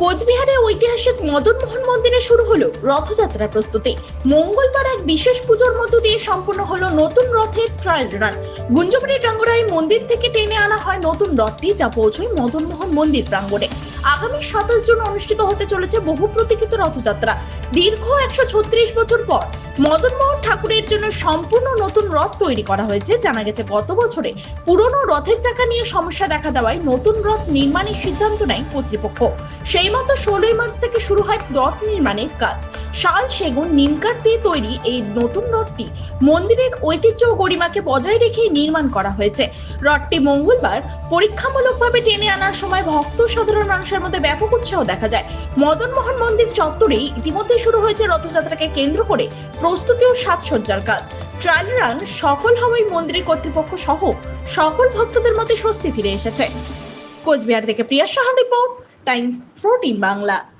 কোচবিহারে ঐতিহাসিক মদন মোহন মন্দিরে শুরু হলো রথযাত্রার প্রস্তুতি। মঙ্গলবার এক বিশেষ পুজোর মধ্য দিয়ে সম্পন্ন হলো নতুন রথের ট্রায়াল রান গুঞ্জবাড়ি ডাঙ্গরাই মন্দির থেকে টেনে আনা হয় নতুন রথটি, যা পৌঁছয় মদন মোহন মন্দির প্রাঙ্গণে। আগামী সাতাশ জুন অনুষ্ঠিত হতে চলেছে বহু প্রতীক্ষিত রথযাত্রা। দীর্ঘ একশো ছত্রিশ বছর পর মদনমোহন ঠাকুরের জন্য সম্পূর্ণ নতুন রথ তৈরি করা হয়েছে। জানা গেছে, গত বছরে পুরনো রথের চাকা নিয়ে সমস্যা দেখা দেওয়ায় নতুন রথ নির্মাণের সিদ্ধান্ত নেয় কর্তৃপক্ষ। সেই মতো ষোলোই মার্চ থেকে শুরু হয় রথ নির্মাণের কাজ। শাল সেগুন নিমকাঠ দিয়ে তৈরি এই নতুন রথটি মন্দিরের ঐতিহ্য ও গরিমাকে বজায় রেখে নির্মাণ করা হয়েছে। রথটি মঙ্গলবার পরীক্ষামূলকভাবে টেনে আনার সময় ভক্ত সাধারণ মানুষের মধ্যে ব্যাপক উৎসাহ দেখা যায়। মদন মোহন মন্দির চত্বরেই ইতিমধ্যে শুরু হয়েছে রথযাত্রাকে কেন্দ্র করে প্রস্তুতি ও সাজসজ্জার কাজ। ট্রায়াল রান সফল হওয়ায় মন্দিরের কর্তৃপক্ষ সহ সকল ভক্তদের মধ্যে স্বস্তি ফিরে এসেছে। কোচবিহার থেকে Priya Saha report, Times fourteen Bangla.